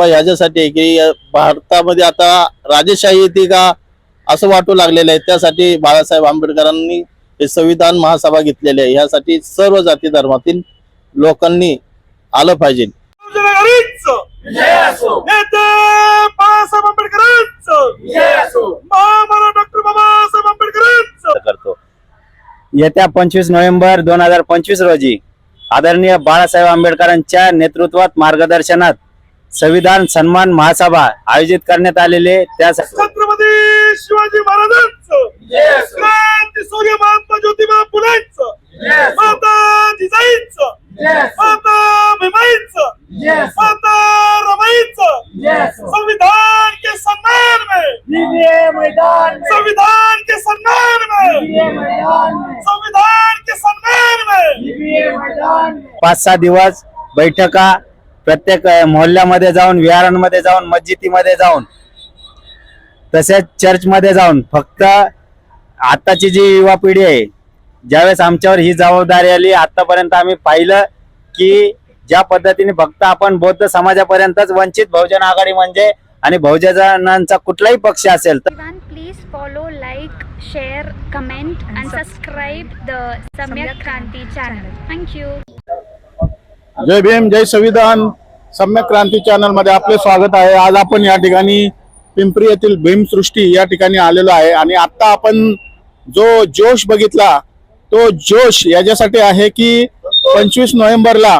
ह्याच्यासाठी आहे की भारतामध्ये आता राजेशाही येते का असं वाटू लागलेलं आहे. त्यासाठी बाळासाहेब आंबेडकरांनी हे संविधान महासभा घेतलेली आहे. ह्यासाठी सर्व जाती धर्मातील लोकांनी आलं पाहिजे. करतो. येत्या पंचवीस नोव्हेंबर दोन हजार पंचवीस रोजी आदरणीय बाळासाहेब आंबेडकरांच्या नेतृत्वात मार्गदर्शनात संविधान सन्मान महासभा आयोजित करण्यात आलेले त्यासाठी छत्रपती शिवाजी महाराजांचं. क्रांती सूर्य महात्मा ज्योतिबा फुलेंचं. माता जिजाईचं. माता भीमाईचं. माता रमाईचं. संविधान के सम्मान में. संविधान के सम्मान में. संविधान के सम्मान में. पाच सहा दिवस बैठका प्रत्येक मोहल्ल्यामध्ये जाऊन विहारांमध्ये जाऊन मस्जिदीमध्ये जाऊन तसेच चर्चमध्ये जाऊन फक्त आताची जी युवा पिढी आहे ज्यावेळेस आमच्यावर ही जबाबदारी आली आतापर्यंत आम्ही पाहिलं की ज्या पद्धतीने फक्त आपण बौद्ध समाजापर्यंतच वंचित बहुजन आघाडी म्हणजे आणि बहुजनांचा कुठलाही पक्ष असेल तर please follow like share comment and subscribe the Samyak Kranti channel thank you Jai Bhim Jai संविधान. सम्यक क्रांती चॅनलमध्ये आपले स्वागत आहे. आज आपण या ठिकाणी पिंपरी येथील भीमसृष्टी या ठिकाणी आलेलो आहे. आणि आता आपण जो जोश बघितला तो जोश याच्यासाठी आहे की पंचवीस नोव्हेंबरला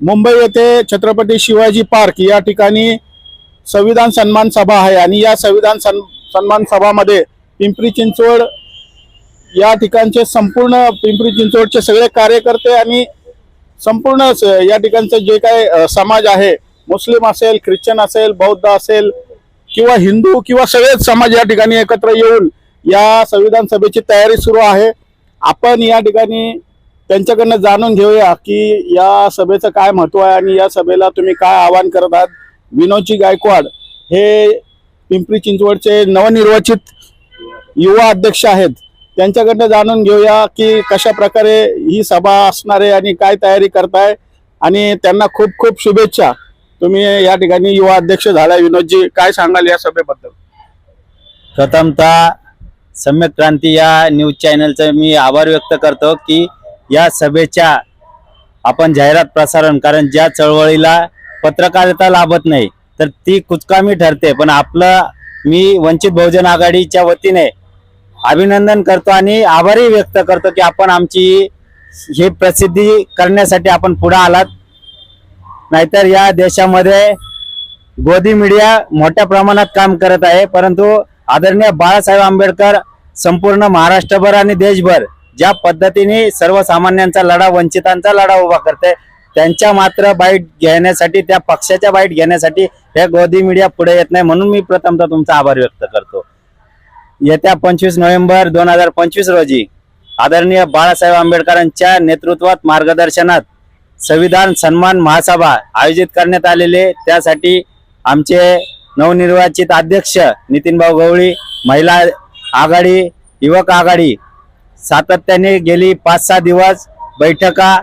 मुंबई येथे छत्रपती शिवाजी पार्क या ठिकाणी संविधान सन्मान सभा आहे. आणि या संविधान सन सन्मान सभामध्ये पिंपरी चिंचवड या ठिकाणचे संपूर्ण पिंपरी चिंचवडचे सगळे कार्यकर्ते आणि संपूर्ण या ठिकाणचं जे काय समाज आहे मुस्लिम असेल ख्रिश्चन असेल बौद्ध असेल किंवा हिंदू किंवा सगळेच समाज या ठिकाणी एकत्र येऊन या संविधान सभेची तयारी सुरू आहे. आपण या ठिकाणी त्यांच्याकडनं जाणून घेऊया की या सभेचं काय महत्त्व आहे आणि या सभेला तुम्ही काय आवाहन करत आहात. विनोदजी गायकवाड हे पिंपरी चिंचवडचे नवनिर्वाचित युवा अध्यक्ष आहेत. त्यांच्याकडनं जाणून घेऊया की कशा प्रकारे ही सभा असणार आहे आणि काय तयारी करताय. आणि त्यांना खूप खूप शुभेच्छा. तुम्ही या ठिकाणी युवा अध्यक्ष झाला. विनोदजी काय सांगाल या सभेबद्दल? प्रथमतः सम्यक क्रांती या न्यूज चॅनलचं मी आभार व्यक्त करतो की या सभेच्या आपण जाहिरात प्रसारण कारण ज्या चळवळीला पत्रकारिता लाभत नाही तर ती कुचकामी ठरते. पण आपलं मी वंचित बहुजन आघाडीच्या वतीने अभिनंदन करतो आणि आभारही व्यक्त करतो की आपण आमची ही प्रसिद्धी करण्यासाठी आपण पुढे आलात. नाहीतर या देशामध्ये गोदी मीडिया मोठ्या प्रमाणात काम करत आहे. परंतु आदरणीय बाळासाहेब आंबेडकर संपूर्ण महाराष्ट्रभर आणि देशभर ज्या पद्धतीने सर्वसामान्यांचा लढा वंचितांचा लढा उभा करते त्यांच्या मात्र बाईट घेण्यासाठी त्या पक्षाच्या बाईट घेण्यासाठी हे गोदी मीडिया पुढे येत नाही. म्हणून मी प्रथमतः तुमचा आभार व्यक्त करतो. येत्या पंचवीस नोव्हेंबर दोन हजार पंचवीस रोजी आदरणीय बाळासाहेब आंबेडकरांच्या नेतृत्वात मार्गदर्शनात संविधान सन्मान महासभा आयोजित करण्यात आलेले त्यासाठी आमचे नवनिर्वाचित अध्यक्ष नितीनभाऊ गवळी महिला आघाडी युवक आघाडी सातत्याने गेली पाच सहा दिवस बैठका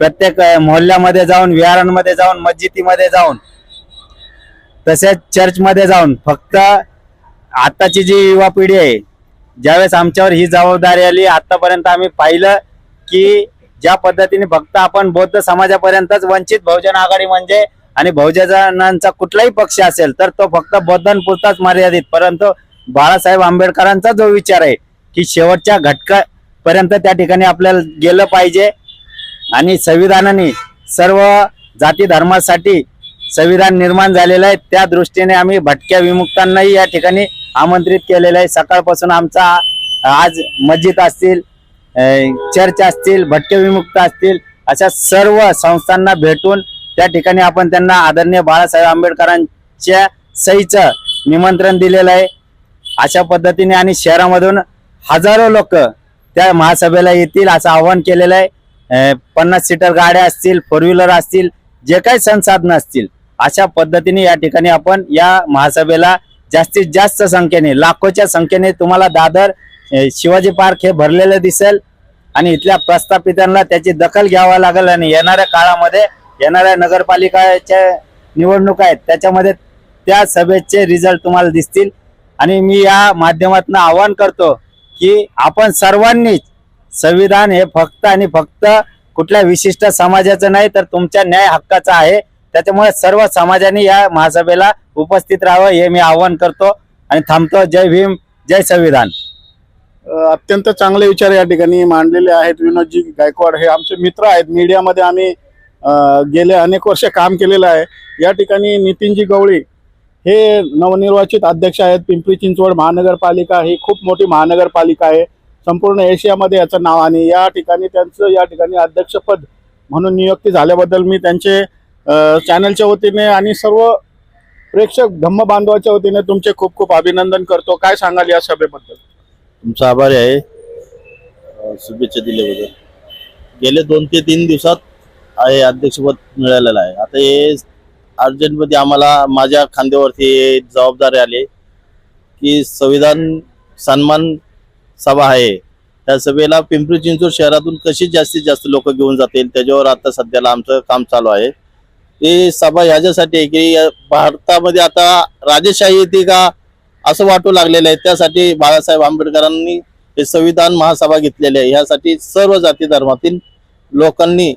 प्रत्येक मोहल्ल्यामध्ये जाऊन विहारांमध्ये जाऊन मस्जिदीमध्ये जाऊन तसेच चर्चमध्ये जाऊन फक्त आताची जी युवा पिढी आहे ज्यावेळेस आमच्यावर ही जबाबदारी आली आतापर्यंत आम्ही पाहिलं की ज्या पद्धतीने फक्त आपण बौद्ध समाजापर्यंतच वंचित बहुजन आघाडी म्हणजे आणि बहुजनांचा कुठलाही पक्ष असेल तर तो फक्त बौद्धांपुरताच मर्यादित. परंतु बाळासाहेब आंबेडकरांचा जो विचार आहे की शेवटच्या घटकापर्यंत त्या ठिकाणी आपल्याला गेलं पाहिजे आणि संविधानाने सर्व जाती धर्मासाठी संविधान निर्माण झालेलं आहे त्या दृष्टीने आम्ही भटक्या विमुक्तांनाही या ठिकाणी आमंत्रित केलेलं आहे. सकाळपासून आमचा आज मस्जिद असतील चर्च असतील भटके विमुक्त असतील अशा सर्व संस्थांना भेटून त्या ठिकाणी आपण त्यांना आदरणीय बाळासाहेब आंबेडकरांच्या सहीचं निमंत्रण दिलेलं आहे. अशा पद्धतीने आणि शहरामधून हजारो लोक त्या महासभेला येतील असं आवाहन केलेलं आहे. पन्नास सीटर गाड्या असतील फोर व्हीलर असतील जे काही संसाधनं असतील अशा पद्धतीने या ठिकाणी आपण या महासभेला जास्तीत जास्त संख्येने लाखोच्या संख्येने तुम्हाला दादर शिवाजी पार्क हे भरलेलं दिसेल. आणि इथल्या प्रस्थापितांना त्याची दखल घ्यावा लागेल. आणि येणाऱ्या काळामध्ये येणाऱ्या नगरपालिकाच्या निवडणूक आहेत त्याच्यामध्ये त्या सभेचे रिझल्ट तुम्हाला दिसतील. आणि मी या माध्यमातून आवाहन करतो की आपण सर्वांनीच संविधान हे फक्त आणि फक्त कुठल्या विशिष्ट समाजाचं नाही तर तुमच्या न्याय हक्काचं आहे. त्याच्यामुळे सर्व समाजाने या महासभेला उपस्थित राहावं हे मी आवाहन करतो आणि थांबतो. जय भीम जय संविधान. अत्यंत चांगले विचार या ठिकाणी मांडलेले आहेत विनोदजी गायकवाड. हे आमचे मित्र आहेत. मीडियामध्ये आम्ही गेले अनेक वर्ष काम केलेलं आहे. या ठिकाणी नितीनजी गवळी हे नवनिर्वाचित अध्यक्ष आहेत. पिंपरी चिंचवड महानगरपालिका ही खूप मोठी महानगरपालिका आहे. संपूर्ण एशियामध्ये याचं नाव आणि या ठिकाणी त्यांचं या ठिकाणी अध्यक्षपद म्हणून नियुक्ती झाल्याबद्दल मी त्यांचे चॅनलच्या वतीने आणि सर्व प्रेक्षक धम्म बांधवाच्या वतीने तुमचे खूप खूप अभिनंदन करतो. काय सांगाल या सभेबद्दल? तुमचा आभारी आहे. शुभेच्छा दिल्याबद्दल गेले दोन ते तीन दिवसात आहे अध्यक्षपद मिळालेलं आहे. आता हे अर्जंटमध्ये आम्हाला माझ्या खांद्यावरती जबाबदारी आली की संविधान सन्मान सभा आहे. त्या सभेला पिंपरी चिंचवड शहरातून कशी जास्तीत जास्त लोक घेऊन जातील त्याच्यावर आता सध्याला आमचं काम चालू आहे. ही सभा ह्याच्यासाठी आहे की भारतामध्ये आता राजेशाही येते का असं वाटू लागलेलं आहे. त्यासाठी बाळासाहेब आंबेडकरांनी हे संविधान महासभा घेतलेली आहे. ह्यासाठी सर्व जाती धर्मातील लोकांनी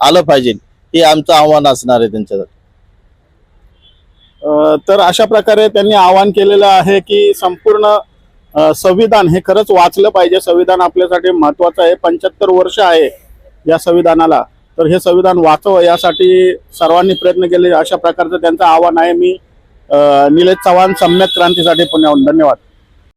आलं पाहिजे. हे आमचं आव्हान असणार आहे त्यांच्यासाठी. तर अशा प्रकारे त्यांनी आवाहन केलेलं आहे की संपूर्ण संविधान हे खरंच वाचलं पाहिजे. संविधान आपल्यासाठी महत्वाचं आहे. पंच्याहत्तर वर्ष आहे या संविधानाला. तर हे संविधान वाचव यासाठी सर्वांनी प्रयत्न केले अशा प्रकारचं त्यांचं आव्हान आहे. मी निलेश चव्हाण सम्यक क्रांतीसाठी पुण्याहून. धन्यवाद.